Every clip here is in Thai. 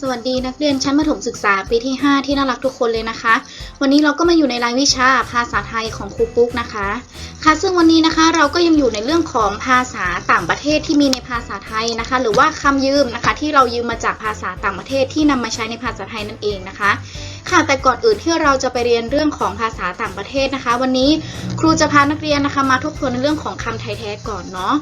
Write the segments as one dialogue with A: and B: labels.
A: สวัสดีนักเรียนชั้นประถมศึกษาปีที่ 5 ที่น่ารักทุกคนเลยนะคะ วันนี้เราก็มาอยู่ในรายวิชาภาษาไทยของครูปุ๊กนะคะ ค่ะซึ่งวันนี้นะคะเราก็ยังอยู่ในเรื่องของภาษาต่างประเทศที่มีในภาษาไทยนะคะ หรือว่าคำยืมนะคะ ที่เรายืมมาจากภาษาต่างประเทศที่นำมาใช้ในภาษาไทยนั่นเองนะคะ ค่ะแต่ก่อนอื่นที่เราจะไปเรียนเรื่องของภาษาต่างประเทศนะคะ วันนี้ครูจะพานักเรียนนะคะมาทบทวนในเรื่องของคำไทยแท้ก่อนเนาะ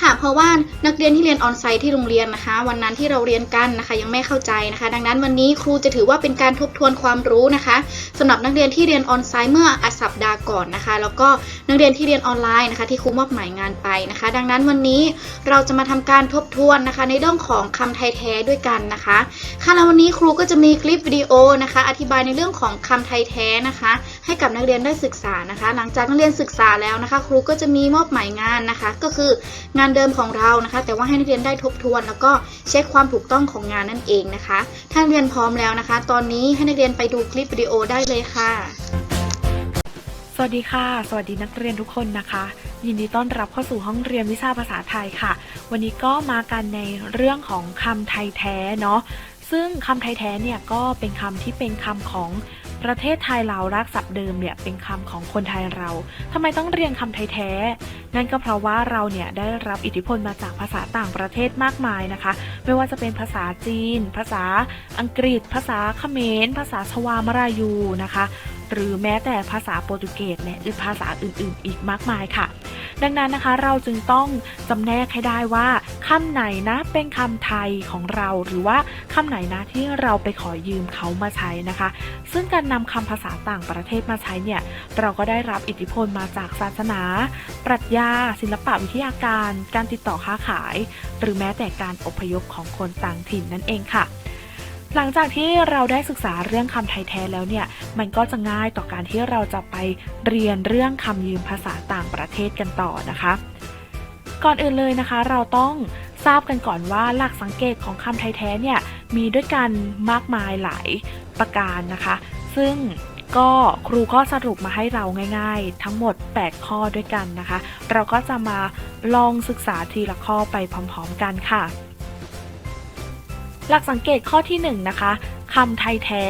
A: ค่ะ เพราะว่านักเรียนที่เรียนออนไซต์ที่โรงเรียนนะคะ วันนั้นที่เราเรียนกันนะคะ ยังไม่เข้าใจนะคะ ดังนั้นวันนี้ครูจะถือว่าเป็นการทบทวนความรู้นะคะสำหรับนักเรียนที่เรียนออนไซต์เมื่ออาสัปดาห์ก่อนนะคะ แล้วก็นักเรียนที่เรียนออนไลน์นะคะ ที่ครูมอบหมายงานไปนะคะ ดังนั้นวันนี้เราจะมาทำการทบทวนนะคะ ในเรื่องของคำไทยแท้ด้วยกันนะคะ ค่ะแล้ววันนี้ครูก็จะมีคลิปวิดีโอนะคะ อธิบายในเรื่องของคำไทยแท้นะคะ ให้กับนักเรียนได้ศึกษานะคะ หลังจากนักเรียนศึกษาแล้วนะคะ ครูก็จะมีมอบหมายงานนะคะ ก็คืองานานเดิมของเรานะคะ แต่ว่าให้นักเรียนได้ทบทวน แล้วก็เช็คความถูกต้องของงานนั่นเองนะคะถ้านักเรียนพร้อมแล้วนะคะ ตอนนี้ให้นักเรียนไปดูคลิปวิดีโอได้เลยค่ะ
B: สวัสดีค่ะ สวัสดีนักเรียนทุกคนนะคะ ยินดีต้อนรับเข้าสู่ห้องเรียนวิชาภาษาไทยค่ะ วันนี้ก็มากันในเรื่องของคำไทยแท้เนาะ ซึ่งคำไทยแท้เนี่ยก็เป็นคำที่เป็นคำของประเทศไทยเรารากศัพท์เดิมเนี่ยเป็นคำของคนไทยเราทำไมต้องเรียนคำไทยแท้ นั่นก็เพราะว่าเราเนี่ยได้รับอิทธิพลมาจากภาษาต่างประเทศมากมายนะคะ ไม่ว่าจะเป็นภาษาจีน ภาษาอังกฤษ ภาษาเขมร ภาษาชวามรายูนะคะ หรือแม้แต่ภาษาโปรตุเกสและภาษาอื่นๆ อีกมากมายค่ะ ดังนั้นนะคะเราจึงต้องจำแนกให้ได้ว่าคำไหนนะเป็นคำไทยของเราหรือว่าคำไหนนะที่เราไปขอยืมเขามาใช้นะคะ ซึ่งการนำคำภาษาต่างประเทศมาใช้เนี่ยเราก็ได้รับอิทธิพลมาจากศาสนา ปรัชญา ศิลปะวิทยาการ การติดต่อค้าขาย หรือแม้แต่การอพยพของคนต่างถิ่นนั่นเองค่ะ หลังจากที่เราได้ศึกษาเรื่องคำไทยแท้แล้วเนี่ย มันก็จะง่ายต่อการที่เราจะไปเรียนเรื่องคำยืมภาษาต่างประเทศกันต่อนะคะ ก่อนอื่นเลยนะคะ เราต้องทราบกันก่อนว่าหลักสังเกตของคำไทยแท้เนี่ยมีด้วยกันมากมายหลายประการนะคะ ซึ่งก็ครูก็สรุปมาให้เราง่ายๆ ทั้งหมด 8 ข้อด้วยกันนะคะ เราก็จะมาลองศึกษาทีละข้อไปพร้อมๆกันค่ะ หลักสังเกตข้อที่1นงนะคะคำไทยแท้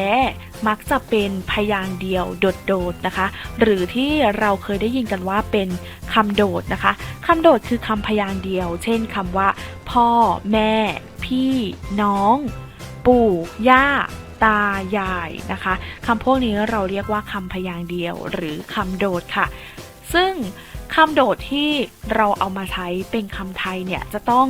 B: มักจะเป็นพยางเดียวโดดๆนะคะ หรือที่เราเคยได้ยินกันว่าเป็นคำโดดนะคะคำโดดคือคำพยางเดียว เช่นคำว่า พ่อ แม่ พี่ น้อง ปู่ ย่า ตา ยายนะคะคำพวกนี้เราเรียกว่าคำพยางเดียว หรือคำโดดค่ะ ซึ่งคำโดดที่เราเอามาใช้เป็นคำไทยเนี่ยจะต้อง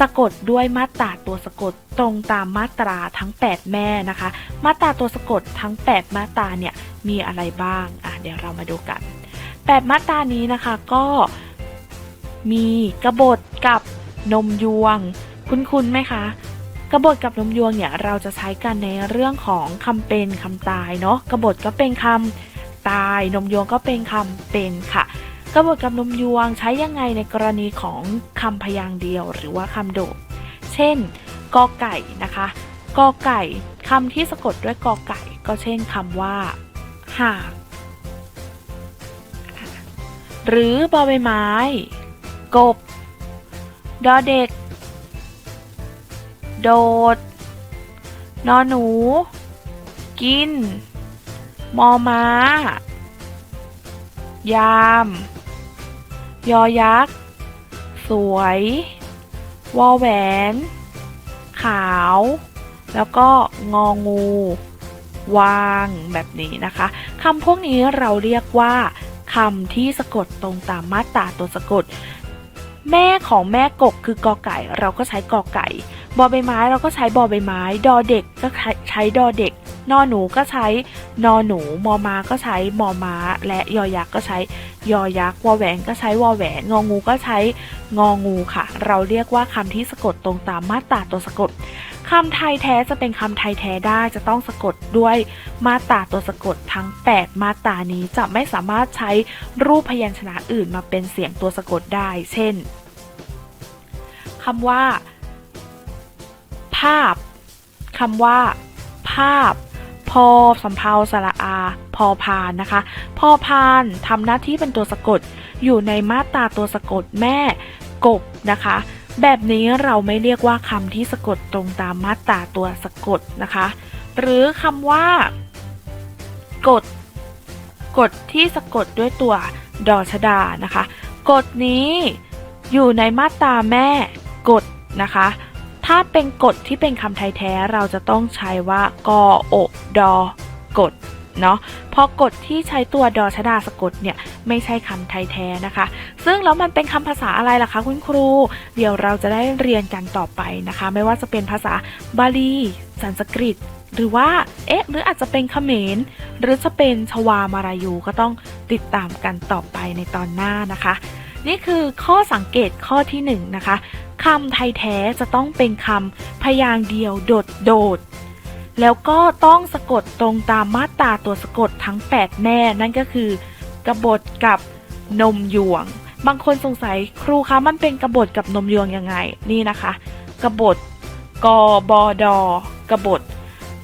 B: สะกดด้วยมาตราตัวสะกดตรงตามมาตราทั้ง 8 แม่นะคะ มาตราตัวสะกดทั้ง 8 มาตราเนี่ยมีอะไรบ้างอะเดี๋ยวเรามาดูกัน 8 มาตรานี้นะคะก็มีกระบฏกับนมยวง คุ้นๆไหมคะกบฏกับนมยวงเนี่ยเราจะใช้กันในเรื่องของคำเป็นคำตายเนาะกบฏก็เป็นคำตายนมยวงก็เป็นคำเป็นค่ะ กบฏกับนมยวงใช้ยังไงในกรณีของคำพยางค์เดียวหรือว่าคำโดดเช่นกอไก่นะคะกอไก่คำที่สะกดด้วยกอไก่ก็เช่นคำว่าหากหรือบอใบไม้ กบ ดอเด็ก โดด นอนหนู กิน มอม้า ยาม ยอยักษ์ สวย วอแหวน ขาว แล้วก็งองู วางแบบนี้นะคะคำพวกนี้เราเรียกว่าคำที่สะกดตรงตามมาตราตัวสะกด แม่ของแม่กกคือกอไก่ เราก็ใช้กอไก่บอใบไม้เราก็ใช้บอใบไม้ ดอเด็กก็ใช้ดอเด็ก นอหนูก็ใช้นอหนู มอมาก็ใช้มอม้า และยอยักษ์ก็ใช้ยอยักษ์วอแหวนก็ใช้วอแหวน งองูก็ใช้งองูค่ะ เราเรียกว่าคำที่สะกดตรงตามมาตราตัวสะกดคำไทยแท้จะเป็นคำไทยแท้ได้จะต้องสะกดด้วยมาตราตัวสะกดทั้ง 8 มาตรานี้จะไม่สามารถใช้รูปพยัญชนะอื่นมาเป็นเสียงตัวสะกดได้ เช่นคำว่า ภาพคำว่า ภาพ พอสำเพาสระอา พอพานนะคะ พอพานทำหน้าที่เป็นตัวสะกด อยู่ในมาตราตัวสะกดแม่กบนะคะ แบบนี้เราไม่เรียกว่าคำที่สะกดตรงตามมาตราตัวสะกดนะคะ หรือคำว่ากฎกฎที่สะกดด้วยตัวดอชดานะคะกฎนี้อยู่ในมาตราแม่กฎนะคะ ถ้าเป็นกฎที่เป็นคำไทยแท้เราจะต้องใช้ว่ากอโอดอกฎเนาะเพราะกฎที่ใช้ตัวดอชดาสะกดเนี่ยไม่ใช่คำไทยแท้นะคะ ซึ่งแล้วมันเป็นคำภาษาอะไรล่ะคะคุณครู เดี๋ยวเราจะได้เรียนกันต่อไปนะคะ ไม่ว่าจะเป็นภาษาบาลีสันสกฤต หรือว่าเอ๊ะหรืออาจจะเป็นเขมร หรือจะเป็นชวามารายูก็ต้องติดตามกันต่อไปในตอนหน้านะคะ นี่คือข้อสังเกตข้อที่หนึ่งนะคะ คำไทยแท้จะต้องเป็นคำพยางค์เดียวโดดโดด แล้วก็ต้องสะกดตรงตามมาตราตัวสะกดทั้ง 8 แม่นั่นก็คือกบฏกับนมยวง บางคนสงสัยครูคะมันเป็นกบฏกับนมยวงยังไงนี่นะคะกบฏกบดกบฏ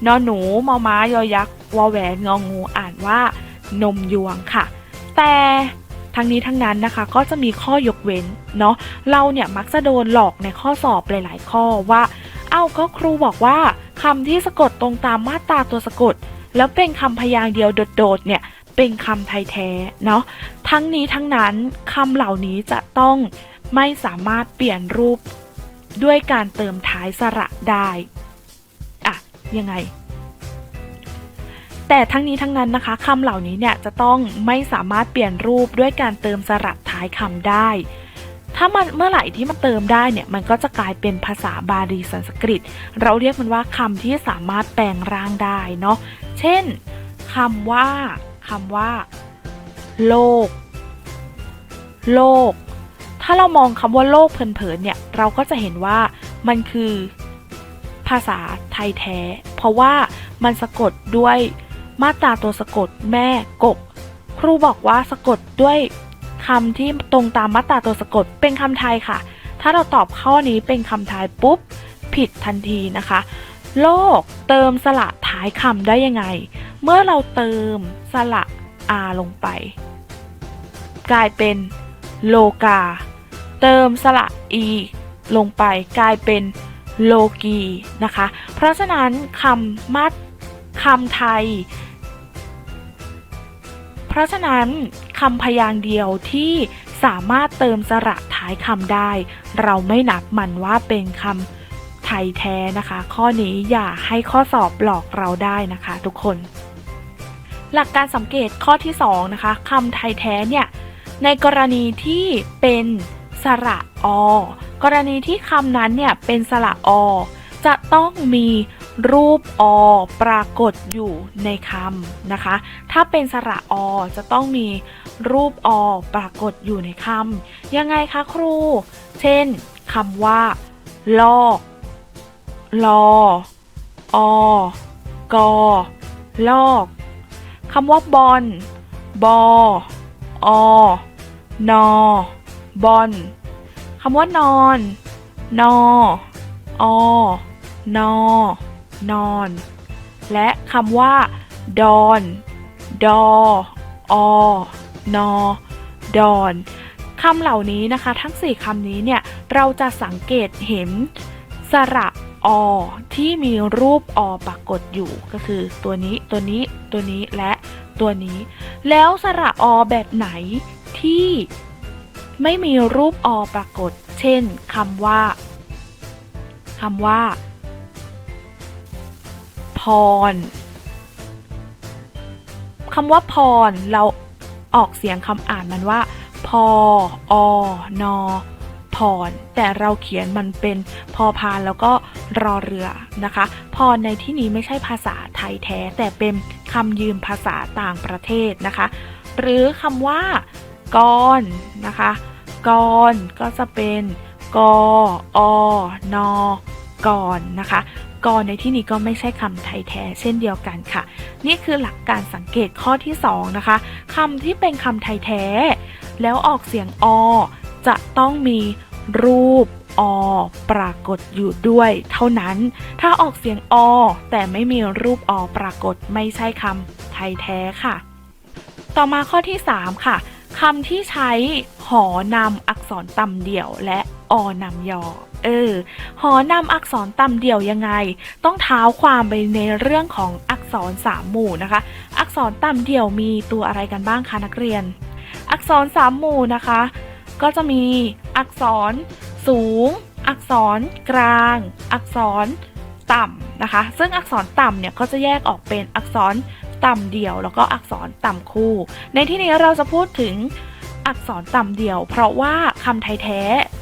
B: นอหนูมอม้ายอยักษ์วอแหวนงองูอ่านว่านมยวงค่ะ แต่ ทั้งนี้ทั้งนั้นนะคะ ก็จะมีข้อยกเว้นเนาะเราเนี่ยมักจะโดนหลอกในข้อสอบหลาย ๆ ข้อว่า เอ้าก็ครูบอกว่าคำที่สะกดตรงตามมาตราตัวสะกด แล้วเป็นคำพยางค์เดียวโดดๆเนี่ยเป็นคำไทยแท้เนาะทั้งนี้ทั้งนั้นคำเหล่านี้จะต้องไม่สามารถเปลี่ยนรูปด้วยการเติมท้ายสระได้อะยังไง แต่ทั้งนี้ทั้งนั้นนะคะคำเหล่านี้เนี่ยจะต้องไม่สามารถเปลี่ยนรูปด้วยการเติมสระท้ายคำได้ ถ้ามันเมื่อไหร่ที่มันเติมได้เนี่ยมันก็จะกลายเป็นภาษาบาลีสันสกฤต เราเรียกมันว่าคำที่สามารถแปลงร่างได้เนาะ เช่นคำว่าคำว่า โลก โลก ถ้าเรามองคำว่าโลกเผินๆเนี่ยเราก็จะเห็นว่ามันคือภาษาไทยแท้ เพราะว่ามันสะกดด้วย มาตราตัวสะกดแม่กก ครูบอกว่าสะกดด้วยคำที่ตรงตามมาตราตัวสะกดเป็นคำไทยค่ะ ถ้าเราตอบข้อนี้เป็นคำไทยปุ๊บ ผิดทันทีนะคะ โลกเติมสระท้ายคำได้ยังไง เมื่อเราเติมสระอาลงไป กลายเป็นโลกา เติมสระอีลงไป กลายเป็นโลกีนะคะ เพราะฉะนั้นคำมา คำไทย เพราะฉะนั้นคำพยางค์เดียวที่สามารถเติมสระท้ายคำได้ เราไม่นับมันว่าเป็นคำไทยแท้นะคะ ข้อนี้อย่าให้ข้อสอบหลอกเราได้นะคะทุกคน หลักการสังเกตข้อที่2นะคะคำไทยแท้เนี่ยในกรณีที่เป็นสระอ กรณีที่คำนั้นเนี่ยเป็นสระอ จะต้องมี รูปอปรากฏอยู่ในคำนะคะ ถ้าเป็นสระอจะต้องมีรูปอปรากฏอยู่ในคำยังไงคะครู เช่นคำว่า ลอกลออกอลอกคำว่าบอลบออนอบอลคำว่านอน นออนอน นอน และคำว่า ดอนดออนอดอนคำเหล่านี้นะคะ ทั้ง 4คำนี้เนี่ย เราจะสังเกตเห็นสระอที่มีรูปอปรากฏอยู่ก็คือตัวนี้ตัวนี้ตัวนี้และตัวนี้ แล้วสระอแบบไหนที่ไม่มีรูปอปรากฏ เช่นคำว่าคำว่า พรคำว่าพรเราออกเสียงคำอ่านมันว่า พออนอพร แต่เราเขียนมันเป็นพอพานแล้วก็รอเรือนะคะ พรในที่นี้ไม่ใช่ภาษาไทยแท้ แต่เป็นคำยืมภาษาต่างประเทศนะคะ หรือคำว่ากรนนะคะกรก็จะเป็นกออนอกรนะคะ กรในที่นี้ก็ไม่ใช่คำไทยแท้เช่นเดียวกันค่ะ นี่คือหลักการสังเกตข้อที่ 2 นะคะคำที่เป็นคำไทยแท้ แล้วออกเสียงอ จะต้องมีรูปอปรากฏอยู่ด้วย เท่านั้น ถ้าออกเสียงอ แต่ไม่มีรูปอปรากฏไม่ใช่คำไทยแท้ค่ะ ต่อมาข้อที่ 3 ค่ะคำที่ใช้หอนำอักษรต่ำเดี่ยวและอนำยอ เออ หอนำอักษรต่ำเดี่ยวยังไง ต้องเท้าความไปในเรื่องของอักษรสามหมู่นะคะ อักษรต่ำเดี่ยวมีตัวอะไรกันบ้างคะนักเรียน อักษรสามหมู่นะคะ ก็จะมีอักษรสูง อักษรกลาง อักษรต่ำนะคะ ซึ่งอักษรต่ำเนี่ยก็จะแยกออกเป็นอักษรต่ำเดี่ยว แล้วก็อักษรต่ำคู่ ในที่นี้เราจะพูดถึง อักษรต่ำเดี่ยว เพราะว่าคำไทยแท้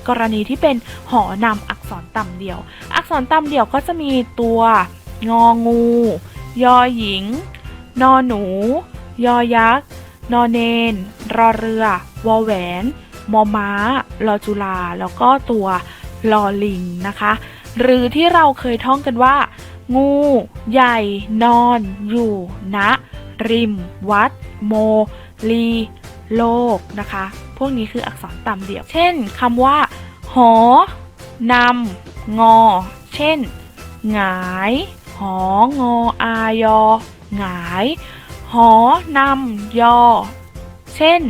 B: กรณีที่เป็นหอนำอักษรต่ำเดี่ยว อักษรต่ำเดี่ยวก็จะมีตัวงองู ยอหญิง นอหนู ยอยักษ์ นอเนน รอเรือ วอแหวน มอม้า ลอจุลา แล้วก็ตัวลอลิงนะคะ หรือที่เราเคยท่องกันว่า งู ใหญ่ นอน อยู่ณริม วัด โม ลี โลกนะคะ พวกนี้คืออักษรต่ำเดี่ยว เช่นคำว่า หอ นำ งอ เช่น หงาย หอ งอ อายอ หงาย หอ นำ ยอ เช่น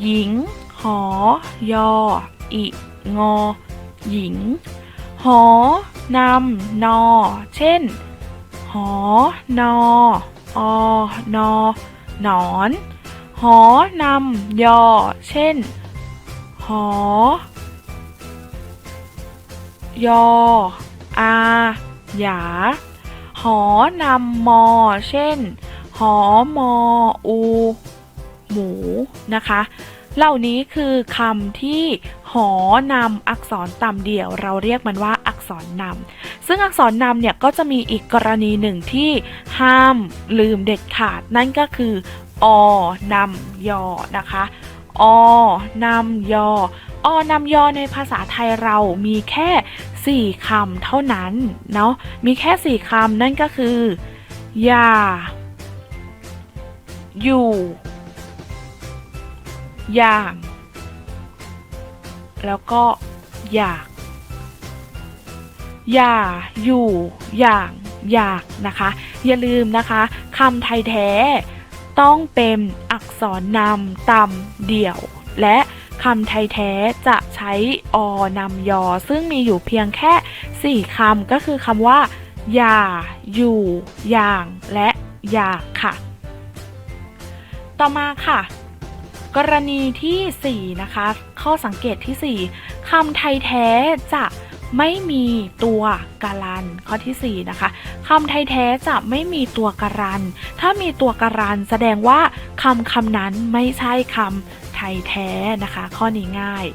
B: หญิง หอ ยอ อิงอ หญิง หอ นำ นอ เช่น หอ นอ อนอ หนอน หอนำยอ เช่น หอ ยอ อา หยา หอนำมอ เช่น หอมอ อู หมู นะคะ เหล่านี้คือคำที่หอนำอักษรต่ำเดี่ยว เราเรียกมันว่าอักษรนำ ซึ่งอักษรนำเนี่ยก็จะมีอีกกรณีหนึ่งที่ห้ามลืมเด็ดขาดนั่นก็คือ อนำยอนะคะอนำยออนำยอในภาษาไทยเรามีแค่ 4คำเท่านั้นเนาะมีแค่ 4คำนั่นก็คืออย่าอยู่ อย่าง แล้วก็ อยาก อย่า อยู่ อย่าง อยากนะคะ อย่าลืมนะคะคำไทยแท้ ต้องเป็นอักษรนำตำเดี่ยว และคำไทยแท้จะใช้อนำยอ ซึ่งมีอยู่เพียงแค่ 4คำก็คือคำว่า อย่า อยู่ อย่าง และอยากค่ะ ต่อมาค่ะ กรณีทีสี่4 นะคะ ข้อสังเกตทีสี่4คำไทยแท้จะ ไม่มีตัวการันข้อทีสี่4นะคะคำไทยแท้จะไม่มีตัวการัน ถ้ามีตัวการันแสดงว่าคำคำนั้นไม่ใช่คำไทยแท้นะคะ ข้อนี้ง่าย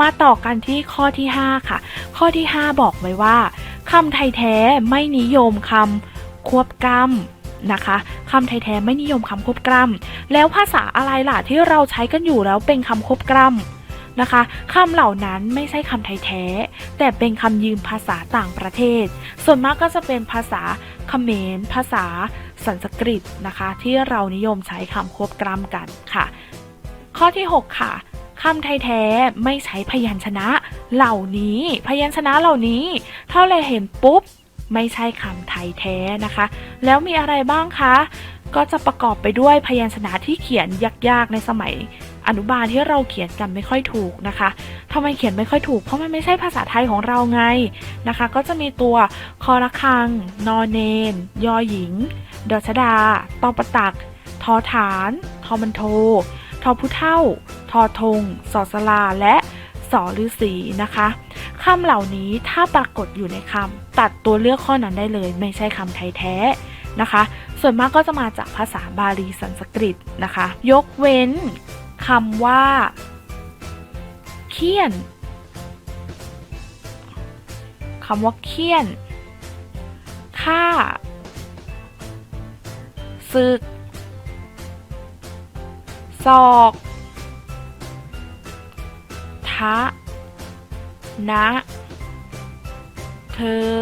B: มาต่อกันที่ข้อที่ 5 ค่ะ ข้อที่ 5 บอกไว้ว่าคำไทยแท้ไม่นิยมคำควบกล้ำนะคะคำไทยแท้ไม่นิยมคำควบกล้ำแล้วภาษาอะไรล่ะที่เราใช้กันอยู่แล้วเป็นคำควบกล้ำ นะคะคำเหล่านั้นไม่ใช่คำไทยแท้ แต่เป็นคำยืมภาษาต่างประเทศ ส่วนมากก็จะเป็นภาษาเขมร ภาษาสันสกฤตนะคะ ที่เรานิยมใช้คำควบกล้ำกันค่ะ ข้อที่ 6 ค่ะคำไทยแท้ไม่ใช้พยัญชนะเหล่านี้ พยัญชนะเหล่านี้ถ้าเรเห็นปุ๊บ ไม่ใช่คำไทยแท้นะคะ แล้วมีอะไรบ้างคะ ก็จะประกอบไปด้วยพยัญชนะที่เขียนยากๆในสมัย อนุบาลที่เราเขียนกันไม่ค่อยถูกนะคะทำไมเขียนไม่ค่อยถูก เพราะมันไม่ใช่ภาษาไทยของเราไงนะคะ ก็จะมีตัวคอระคัง นอเนน ยอหญิง ดอชดา ตอประตัก ทอฐาน ทอมันโท ทอผู้เท่า ทอทงสอสลา และสอฤาษีนะคะคำเหล่านี้ถ้าปรากฏอยู่ในคำตัดตัวเลือกข้อนั้นได้เลย ไม่ใช่คำไทยแท้นะคะ ส่วนมากก็จะมาจากภาษาบาลีสันสกฤตนะคะ ยกเว้น คำว่า เคี่ยนคำว่าเคี่ยนฆ่าศึกศอกทะนะ เธอ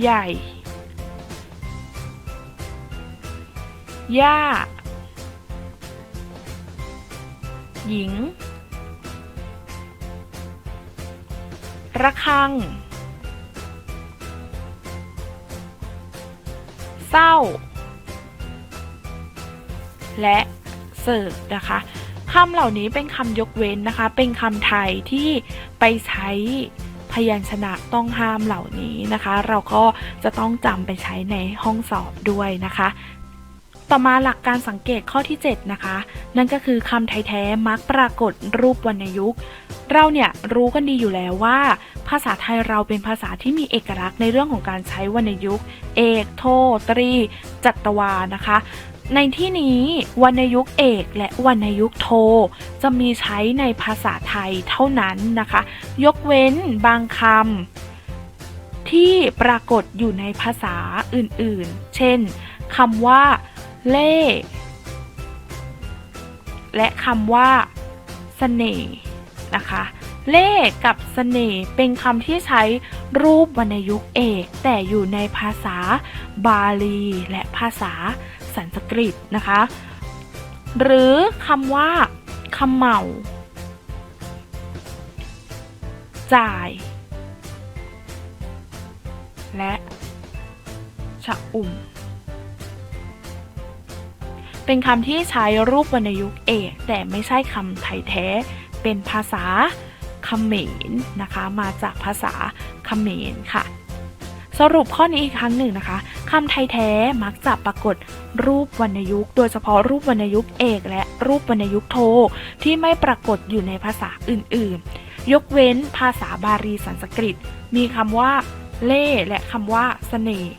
B: ใหญ่ ย่า หญิง ระคัง เศร้า และเสิร์ฟนะคะคำเหล่านี้เป็นคำยกเว้นนะคะ เป็นคำไทยที่ไปใช้พยัญชนะต้องห้ามเหล่านี้นะคะ เราก็จะต้องจำไปใช้ในห้องสอบด้วยนะคะ ต่อมาหลักการสังเกตข้อที่ 7 นะคะ นั่นก็คือคำไทยแท้มักปรากฏรูปวรรณยุกต์เราเนี่ยรู้กันดีอยู่แล้วว่า ภาษาไทยเราเป็นภาษาที่มีเอกลักษณ์ในเรื่องของการใช้วรรณยุกต์ เอก โท ตรี จัตวานะคะ ในที่นี้วรรณยุกต์เอกและวรรณยุกต์โท จะมีใช้ในภาษาไทยเท่านั้นนะคะ ยกเว้นบางคำที่ปรากฏอยู่ในภาษาอื่นๆ เช่นคำว่า เล่ และคำว่าเสน่ห์นะคะ เล่กับเสน่ห์เป็นคำที่ใช้รูปวรรณยุกต์เอก แต่อยู่ในภาษาบาลี และภาษาสันสกฤตนะคะ หรือคำว่าคำเหมาจ่าย และชะอุ่ม เป็นคำที่ใช้รูปวรรณยุกต์เอก แต่ไม่ใช่คำไทยแท้ เป็นภาษาเขมรนะคะ มาจากภาษาเขมรค่ะ สรุปข้อนี้อีกครั้งหนึ่งนะคะคำไทยแท้มักจะปรากฏรูปวรรณยุกต์ โดยเฉพาะรูปวรรณยุกต์เอก และรูปวรรณยุกต์โท ที่ไม่ปรากฏอยู่ในภาษาอื่นๆ ยกเว้นภาษาบาลีสันสกฤต มีคำว่าเล่และคำว่าเสน่ห์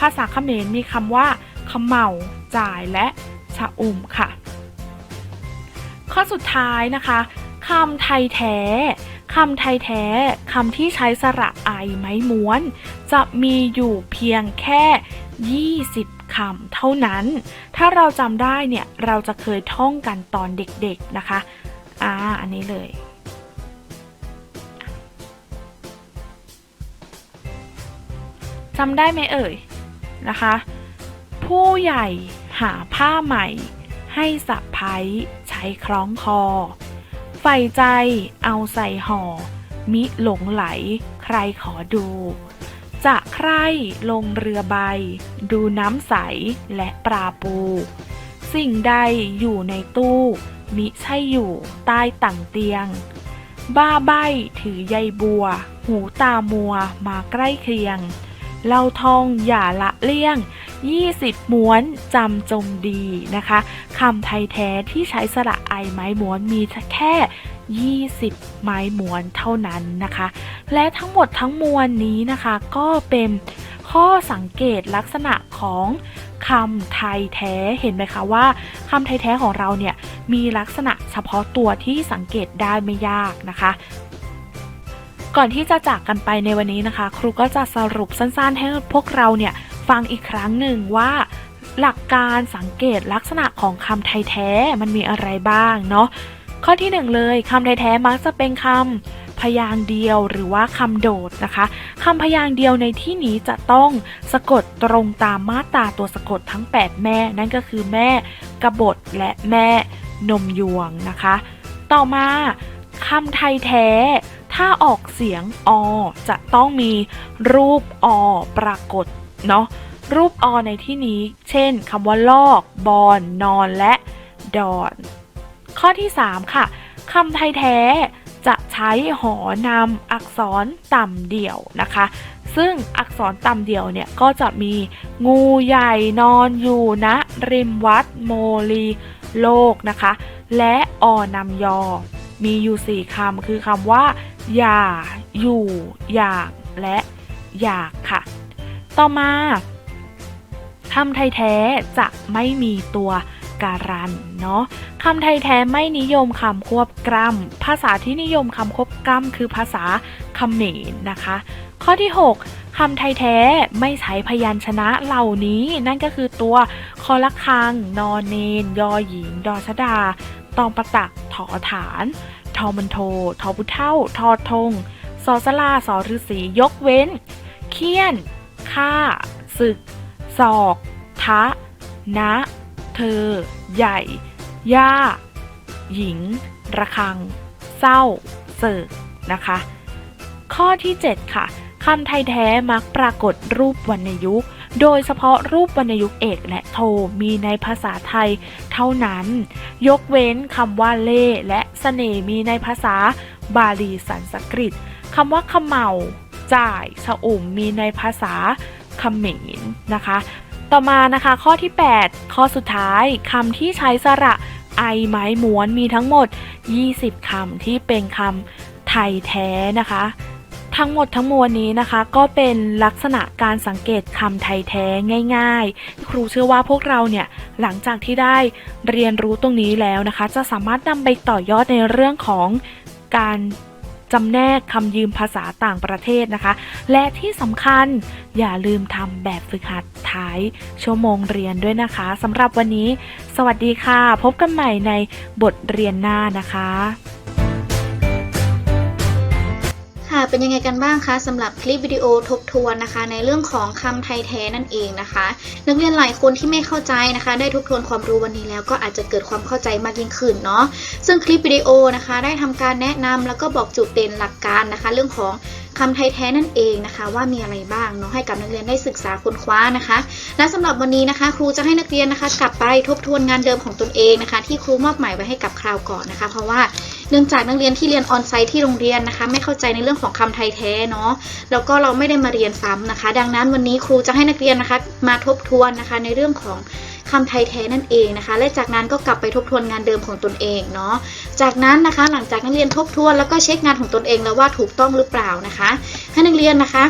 B: ภาษาเขมรมีคำว่าขมเหมาจ่ายและ ชะอุ่มค่ะ ข้อสุดท้ายนะคะคำไทยแท้คำไทยแท้คำที่ใช้สระไอไม้ม้วน จะมีอยู่เพียงแค่ 20 คำเท่านั้น ถ้าเราจำได้เนี่ยเราจะเคยท่องกันตอนเด็กๆนะคะ อ่า อันนี้เลย จำได้ไหมเอ่ยนะคะ ผู้ใหญ่ หาผ้าใหม่ ให้สะพ้ายใช้คล้องคอ ใฝ่ใจเอาใส่ห่อ มิหลงไหลใครขอดู จะใครลงเรือใบ ดูน้ำใสและปลาปู สิ่งใดอยู่ในตู้ มิใช่อยู่ใต้ต่างเตียง บ้าใบถือใยบัว หูตามัวมาใกล้เคียง เล่าทองอย่าละเลี่ยง 20 ม้วนจำจงดีนะคะคำไทยแท้ที่ใช้สระไอไม้ม้วนมีแค่ 20 ไม้ม้วนเท่านั้นนะคะ และทั้งหมดทั้งมวลนี้นะคะก็เป็นข้อสังเกตลักษณะของคำไทยแท้เห็นไหมคะว่าคำไทยแท้ของเราเนี่ยมีลักษณะเฉพาะตัวที่สังเกตได้ไม่ยากนะคะ ก่อนที่จะจากกันไปในวันนี้นะคะ ครูก็จะสรุปสั้นๆ ให้พวกเราเนี่ยฟังอีกครั้งหนึ่งว่าหลักการสังเกตลักษณะของคำไทยแท้มันมีอะไรบ้างเนาะข้อที่หนึ่งเลยคำไทยแท้มักจะเป็นคำพยางค์เดียวหรือว่าคำโดดนะคะคำพยางค์เดียวในที่นี้จะต้องสะกดตรงตามมาตราตัวสะกดทั้ง 8 แม่ นั่นก็คือแม่กบฏและแม่นมยวงนะคะ ต่อมาคำไทยแท้ ถ้าออกเสียงอจะต้องมีรูปอปรากฏเนาะรูปอในที่นี้ เช่นคำว่าลอก บอน นอน และ ดอน ข้อที่ 3 ค่ะคำไทยแท้จะใช้หอนำอักษรต่ำเดี่ยวนะคะ ซึ่งอักษรต่ำเดี่ยวเนี่ยก็จะมีงูใหญ่นอนอยู่ณริมวัดโมลีโลกนะคะ และอนำยอ มีอยู่ 4คำคือคำว่า อย่า อยู่ อยาก และ อยากค่ะ ต่อมาคำไทยแท้จะไม่มีตัวการันเนาะคำไทยแท้ไม่นิยมคำควบกล้ำภาษาที่นิยมคำควบกล้ำคือภาษาเขมรนะคะ ข้อที่ 6คำไทยแท้ไม่ใช้พยัญชนะเหล่านี้ นั่นก็คือตัวคอละคัง นอนเนน ยอหญิง ดอชดา ตองประตักถอฐาน ทอมันโททอพุเท่า ทอทงสอสลาสอฤษียกเว้น เคี่ยนค่า ศึก ศอก ทะ นะ เธอ ใหญ่ ย่า หญิง ระคัง เศร้า เสิร์กนะคะ ข้อที่ 7 ค่ะคำไทยแท้มักปรากฏรูปวรรณยุกต์ โดยเฉพาะรูปวรรณยุกต์เอกและโทมีในภาษาไทยเท่านั้น ยกเว้นคำว่าเล่และเสน่มีในภาษาบาลีสันสกฤตคำว่าขมเหาจ่ายชะอุ่มมีในภาษาเขมรนะคะ ต่อมานะคะข้อที่ 8 ข้อสุดท้ายคำที่ใช้สระไอไม้ม้วนมีทั้งหมด 20คำที่เป็นคำไทยแท้นะคะ ทั้งหมดทั้งมวลนี้นะคะก็เป็นลักษณะการสังเกตคำไทยแท้ง่าย ๆ ครูเชื่อว่าพวกเราเนี่ยหลังจากที่ได้เรียนรู้ตรงนี้แล้วนะคะ จะสามารถนำไปต่อยอดในเรื่องของการจำแนกคำยืมภาษาต่างประเทศนะคะ และที่สำคัญอย่าลืมทำแบบฝึกหัดท้ายชั่วโมงเรียนด้วยนะคะสำหรับวันนี้ สวัสดีค่ะ พบกันใหม่ในบทเรียนหน้านะคะ
A: ค่ะ เป็นยังไงกันบ้างคะสำหรับคลิปวิดีโอทบทวนนะคะ ในเรื่องของคำไทยแท้นั่นเองนะคะ นักเรียนหลายคนที่ไม่เข้าใจนะคะ ได้ทบทวนความรู้วันนี้แล้วก็อาจจะเกิดความเข้าใจมากยิ่งขึ้นเนาะซึ่งคลิปวิดีโอนะคะ ได้ทำการแนะนำแล้วก็บอกจุดเด่นหลักการนะคะ เรื่องของ คำไทยแท้นั่นเองนะคะว่ามีอะไรบ้างเนาะให้กับนักเรียนได้ศึกษาค้นคว้านะคะ และสำหรับวันนี้นะคะ ครูจะให้นักเรียนนะคะ กลับไปทบทวนงานเดิมของตนเองนะคะ ที่ครูมอบหมายไว้ให้กับคราวก่อนนะคะ เพราะว่าเนื่องจากนักเรียนที่เรียนออนไซต์ที่โรงเรียนนะคะ ไม่เข้าใจในเรื่องของคำไทยแท้เนาะแล้วก็เราไม่ได้มาเรียนซ้ำนะคะ ดังนั้นวันนี้ครูจะให้นักเรียนนะคะ มาทบทวนนะคะในเรื่องของคำไทยแท้นั่นเองนะคะ และจากนั้นก็กลับไปทบทวนงานเดิมของตนเองเนาะ จากนั้นนะคะหลังจากนักเรียนทบทวนแล้วก็เช็คงานของตนเองแล้วว่าถูกต้องหรือเปล่านะคะ ให้นักเรียนนะคะ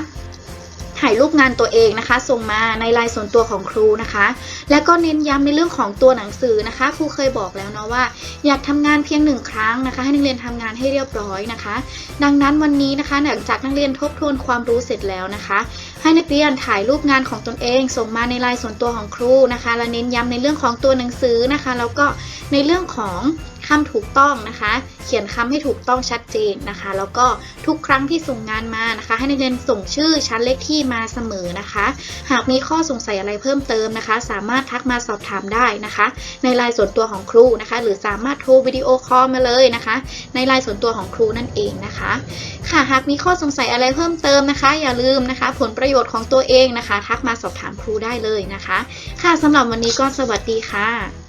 A: ถ่ายรูปงานตัวเองนะคะ ส่งมาในไลน์ส่วนตัวของครูนะคะ และก็เน้นย้ำในเรื่องของตัวหนังสือนะคะ ครูเคยบอกแล้วเนาะว่า อยากทำงานเพียงหนึ่งครั้งนะคะ ให้นักเรียนทำงานให้เรียบร้อยนะคะ ดังนั้นวันนี้นะคะหลังจากนักเรียนทบทวนความรู้เสร็จแล้วนะคะ ให้นักเรียนถ่ายรูปงานของตนเอง ส่งมาในไลน์ส่วนตัวของครูนะคะ และเน้นย้ำในเรื่องของตัวหนังสือนะคะ แล้วก็ในเรื่องของ คำถูกต้องนะคะ เขียนคำให้ถูกต้องชัดเจนนะคะ แล้วก็ทุกครั้งที่ส่งงานมานะคะ ให้นักเรียนส่งชื่อชั้นเลขที่มาเสมอนะคะ หากมีข้อสงสัยอะไรเพิ่มเติมนะคะ สามารถทักมาสอบถามได้นะคะ ในไลน์ส่วนตัวของครูนะคะ หรือสามารถโทรวิดีโอคอลมาเลยนะคะ ในไลน์ส่วนตัวของครูนั่นเองนะคะ ค่ะหากมีข้อสงสัยอะไรเพิ่มเติมนะคะ อย่าลืมนะคะ ผลประโยชน์ของตัวเองนะคะ ทักมาสอบถามครูได้เลยนะคะ ค่ะสำหรับวันนี้ก็สวัสดีค่ะ